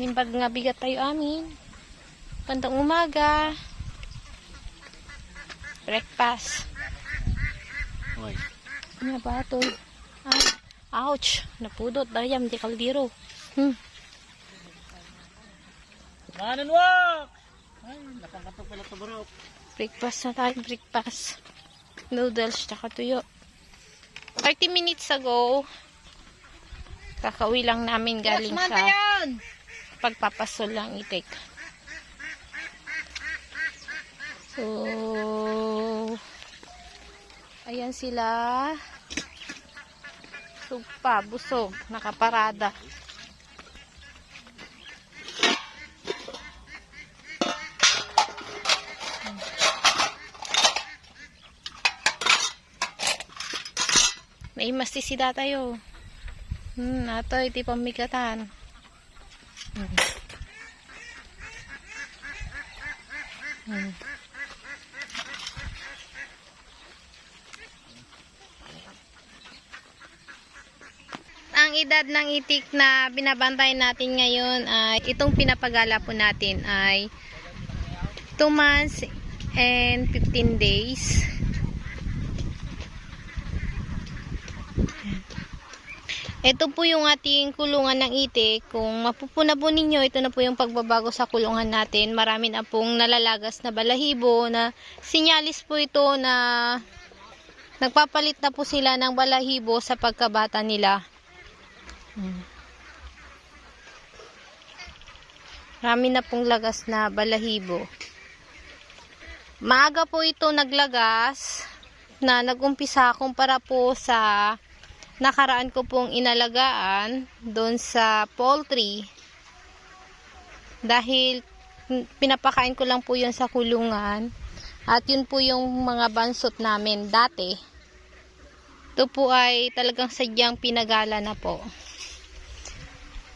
Nimbag nga bigat tayo amin. Pantang umaga. Breakfast. Oy. Ano ba ito? Ah, ouch. Napudot. Dayam, di kaldiro. Hmm. Manan wak! Ay, nakakatok pala ito bro. Breakfast na tayo. Breakfast. Noodles, tsaka tuyo. 30 minutes ago, kakauwi lang namin galing sa pagpapasol lang itik. So, ayan sila. Sugpa, busog, nakaparada. May mastisida tayo. Hmm, ato, iti pamigatan. Hmm. Ang edad ng itik na binabantay natin ngayon ay itong pinapagala po natin ay 2 months and 15 days. Ito po yung ating kulungan ng itik. Kung mapupuna po ninyo, ito na po yung pagbabago sa kulungan natin. Marami na pong nalalagas na balahibo na sinyalis po ito na nagpapalit na po sila ng balahibo sa pagkabata nila. Hmm. Marami na pong lagas na balahibo. Maaga po ito naglagas na nagumpisa kumpara po sa nakaraan ko pong inalagaan doon sa poultry. Dahil pinapakain ko lang po yun sa kulungan. At yun po yung mga bansot namin dati. Ito po ay talagang sadyang pinagala na po.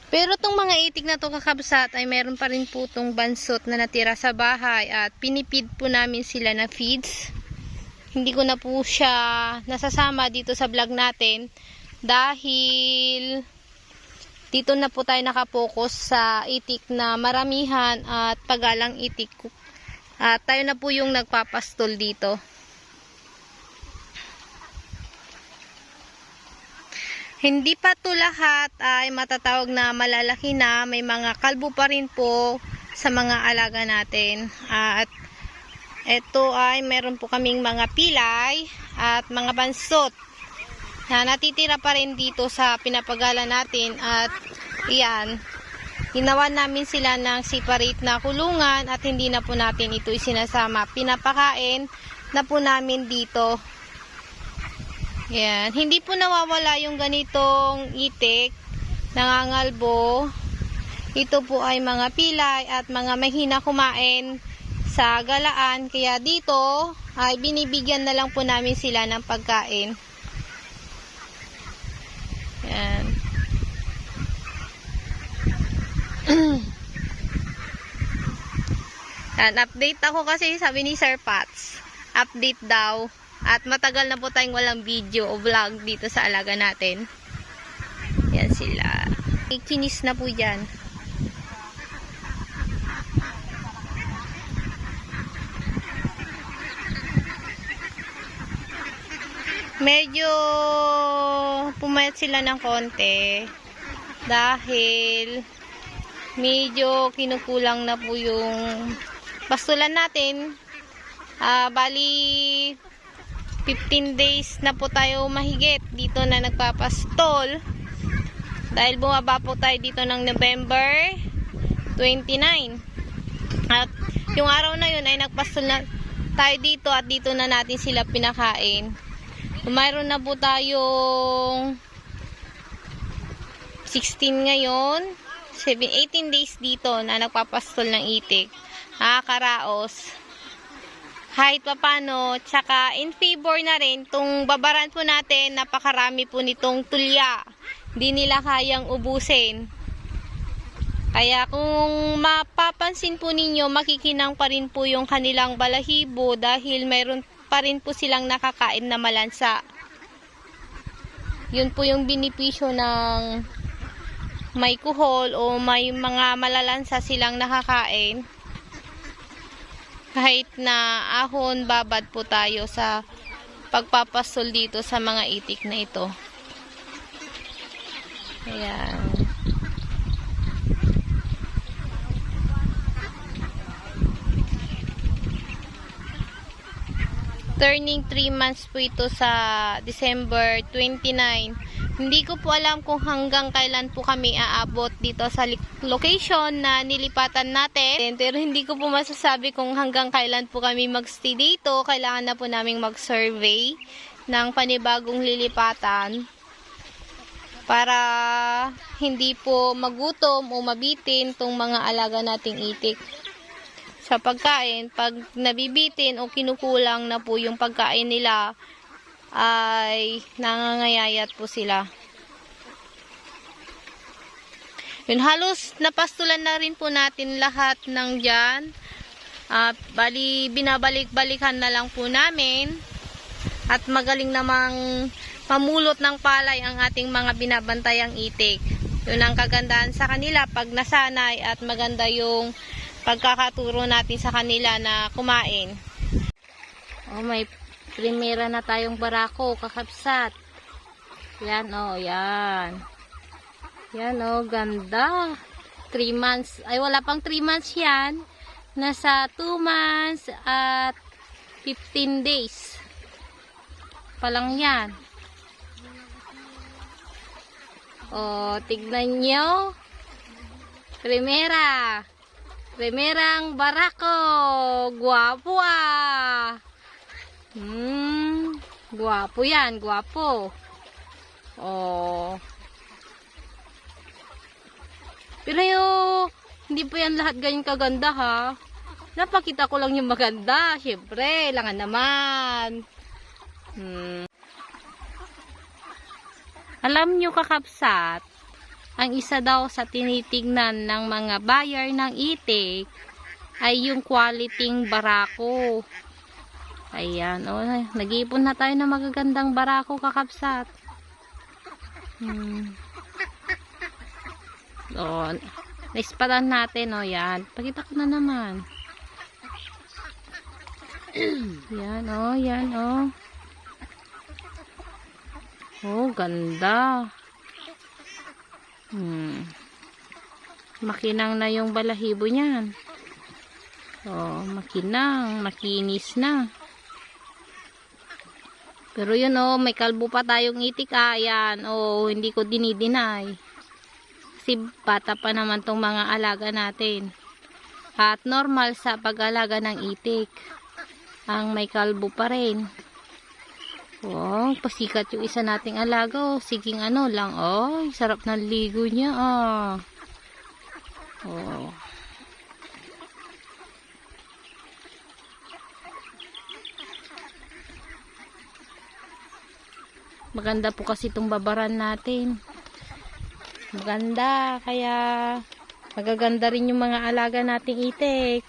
Pero tong mga itik na to kakabsat ay meron pa rin po tong bansot na natira sa bahay at pinipid po namin sila na feeds hindi ko na po siya nasasama dito sa vlog natin dahil dito na po tayo nakapokus sa itik na maramihan at pagalang itik. At tayo na po yung nagpapastol dito. Hindi pa to lahat ay matatawag na malalaki na. May mga kalbo pa rin po sa mga alaga natin. At ito ay meron po kaming mga pilay at mga bansot na natitira pa rin dito sa pinapagala natin at iyan ginawa namin sila ng separate na kulungan at hindi na po natin ito isinasama. Pinapakain na po namin dito. Yan hindi po nawawala yung ganitong itik nangangalbo. Ito po ay mga pilay at mga mahina kumain sa galaan kaya dito ay binibigyan na lang po namin sila ng pagkain yan. Yan, update ako kasi sabi ni Sir Pats. Update daw. At matagal na po tayong walang video o vlog dito sa alaga natin. Yan sila. Kinis na po dyan. Medyo pumayat sila ng konti dahil medyo kinukulang na po yung pastulan natin. Uh, bali 15 days na po tayo mahigit dito na nagpapastol. Dahil bumaba po tayo dito ng November 29 at yung araw na yun ay nagpastol na tayo dito at dito na natin sila pinakain mayroon na po tayong 16 ngayon. 7, 18 days dito na nagpapastol ng itik. Nakakaraos kahit pa paano tsaka in favor na rin itong babaran po natin. Napakarami po nitong tulya. Hindi nila kayang ubusin. Kaya kung mapapansin po ninyo makikinang pa rin po yung kanilang balahibo dahil mayroon pa rin po silang nakakain na malansa. Yun po yung binipisyo ng may kuhol o may mga malalansa silang nakakain. Kahit na ahon, babad po tayo sa pagpapasol dito sa mga itik na ito. Ayan. Turning 3 months po ito sa December 29. Hindi ko po alam kung hanggang kailan po kami aabot dito sa location na nilipatan natin. Pero hindi ko po masasabi kung hanggang kailan po kami magstay dito. Kailangan na po naming mag-survey ng panibagong lilipatan para hindi po magutom o mabitin tong mga alaga nating itik sa pagkain. Pag nabibitin o kinukulang na po yung pagkain nila, ay nangangayayat po sila. Yun, halos napastulan na rin po natin lahat ng dyan. Ah, bali, binabalik-balikan na lang po namin. At magaling namang pamulot ng palay ang ating mga binabantayang itik. Yun ang kagandahan sa kanila pag nasanay at maganda yung pagkakaturo natin sa kanila na kumain. Oh, may primera na tayong barako, kakapsat. Yan, oh, yan. Yan, oh, ganda. 3 months. Ay, wala pang 3 months yan. Nasa 2 months at 15 days. Pa lang yan. Oh, tignan nyo. Primera. Primerang barako. Guwapo ah. Hmm. Guwapo yan. Guwapo. Oh. Pero yung, hindi pa yan lahat ganyan kaganda ha. Napakita ko lang yung maganda. Siyempre, langan naman. Hmm. Alam nyo kakapsat, ang isa daw sa tinitignan ng mga buyer ng itik ay yung quality barako. Ayan, oh, nag-iipon na tayo ng magagandang barako kakapsat. Hmm. Oh, naispadan natin, oh, yan. Pakita ko na naman. yan, oh, yan, oh. Oh, ganda. Hmm. Makinang na yung balahibo niyan. Oh, makinang, makinis na. Pero yun oh, may kalbo pa tayong itik ah. Yan, oh, hindi ko dinidinay. Kasi bata pa naman tong mga alaga natin. At normal sa pag-alaga ng itik. Ang may kalbo pa rin. Wow, pasikat yung isa nating alaga. Oh. Siging ano lang. Oh, sarap ng ligo niya. Ah. Oh. Maganda po kasi itong babaran natin. Maganda. Kaya magaganda rin yung mga alaga nating itik.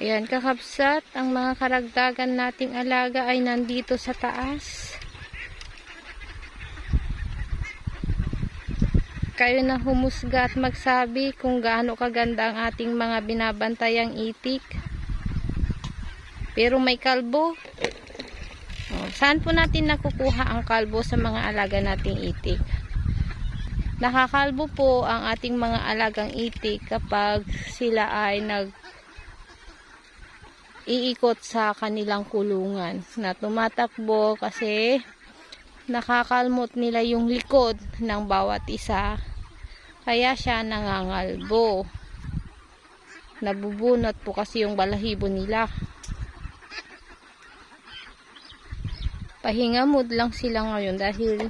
Ayan, kakapsat, ang mga karagdagan nating alaga ay nandito sa taas. Kayo na humusga at magsabi kung gaano kaganda ang ating mga binabantayang itik. Pero may kalbo. Oh, Saan po natin nakukuha ang kalbo sa mga alaga nating itik? Nakakalbo po ang ating mga alagang itik kapag sila ay nag iikot sa kanilang kulungan na tumatakbo kasi nakakalmot nila yung likod ng bawat isa. Kaya siya nangangalbo. Nabubunot po kasi yung balahibo nila. Pahinga mood lang sila ngayon dahil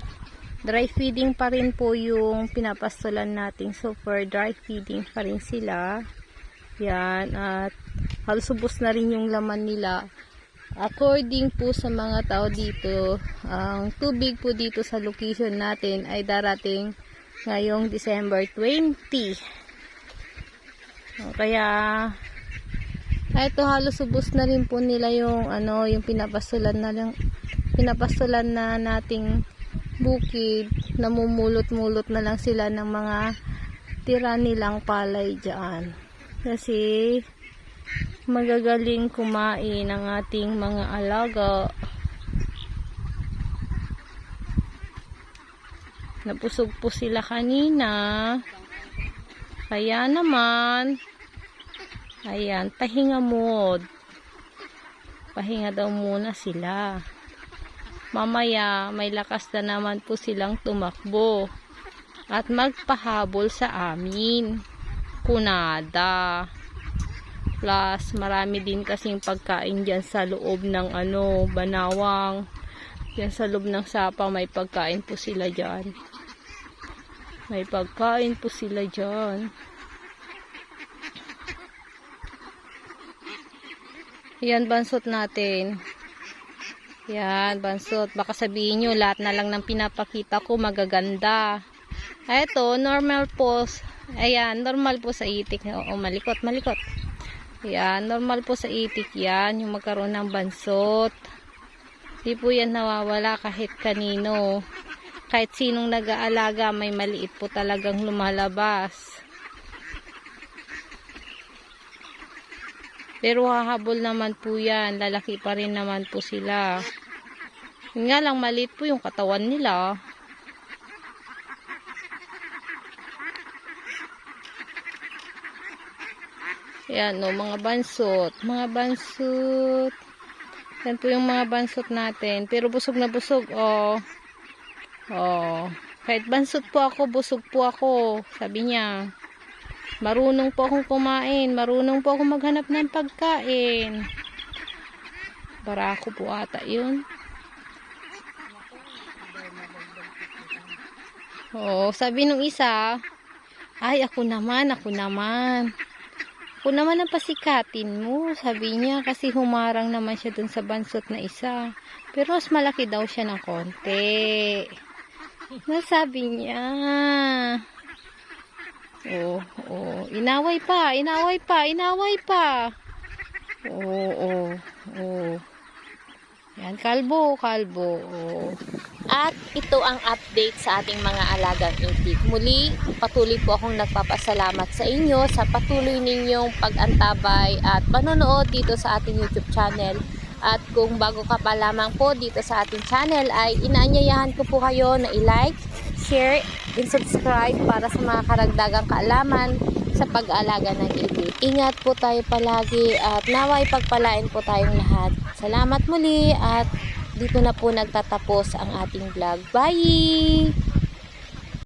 dry feeding pa rin po yung pinapastulan natin so for dry feeding pa rin sila. Yan at halos ubos na rin yung laman nila. According po sa mga tao dito ang tubig po dito sa location natin ay darating ngayong December 20 O, kaya ito halos ubos na rin po nila yung ano yung pinapasulan na lang pinapasulan na nating bukid. Namumulot-mulot na lang sila ng mga tira nilang palay dyan. Kasi magagaling kumain ang ating mga alaga. Napusog po sila kanina. Kaya naman ayan pahinga mode pahinga daw muna sila. Mamaya may lakas na naman po silang tumakbo at magpahabol sa amin. Kunada plus marami din kasing pagkain dyan sa loob ng ano banawang dyan sa loob ng sapa may pagkain po sila dyan may pagkain po sila dyan yan bansot natin yan, bansot. Baka sabihin nyo, lahat na lang ng pinapakita ko magaganda. Ito, normal po. Ayan, normal po sa itik. Oo, malikot, malikot. Ayan, normal po sa itik yan. Yung magkaroon ng bansot. Di po yan nawawala kahit kanino. Kahit sinong nag-aalaga, may maliit po talagang lumalabas. Pero hahabol naman po yan. Lalaki pa rin naman po sila. Yun nga lang, maliit po yung katawan nila. Yan, no, mga bansot. Mga bansot. Yan po yung mga bansot natin. Pero busog na busog, oh. Oh. Kahit bansot po ako, busog po ako. Sabi niya. Marunong po akong kumain. Marunong po akong maghanap ng pagkain. Barako po ata yun. Oo, sabi nung isa, ay ako naman, ako naman. Ako naman ang pasikatin mo, sabi niya, kasi humarang naman siya dun sa bansot na isa. Pero mas malaki daw siya ng konti. Nasabi niya. Oo, oo. Inaway pa, inaway pa, inaway pa. Oo, oo, oo. Yan, kalbo, kalbo. At ito ang update sa ating mga alagang itik. Muli, patuloy po akong nagpapasalamat sa inyo sa patuloy ninyong pag-antabay at panonood dito sa ating YouTube channel. At kung bago ka pa lamang po dito sa ating channel ay inaanyayahan ko po kayo na i-like, share, and subscribe para sa mga karagdagang kaalaman sa pag-aalaga ng itik. Ingat po tayo palagi at naway pagpalain po tayong lahat. Salamat muli at dito na po nagtatapos ang ating vlog. Bye!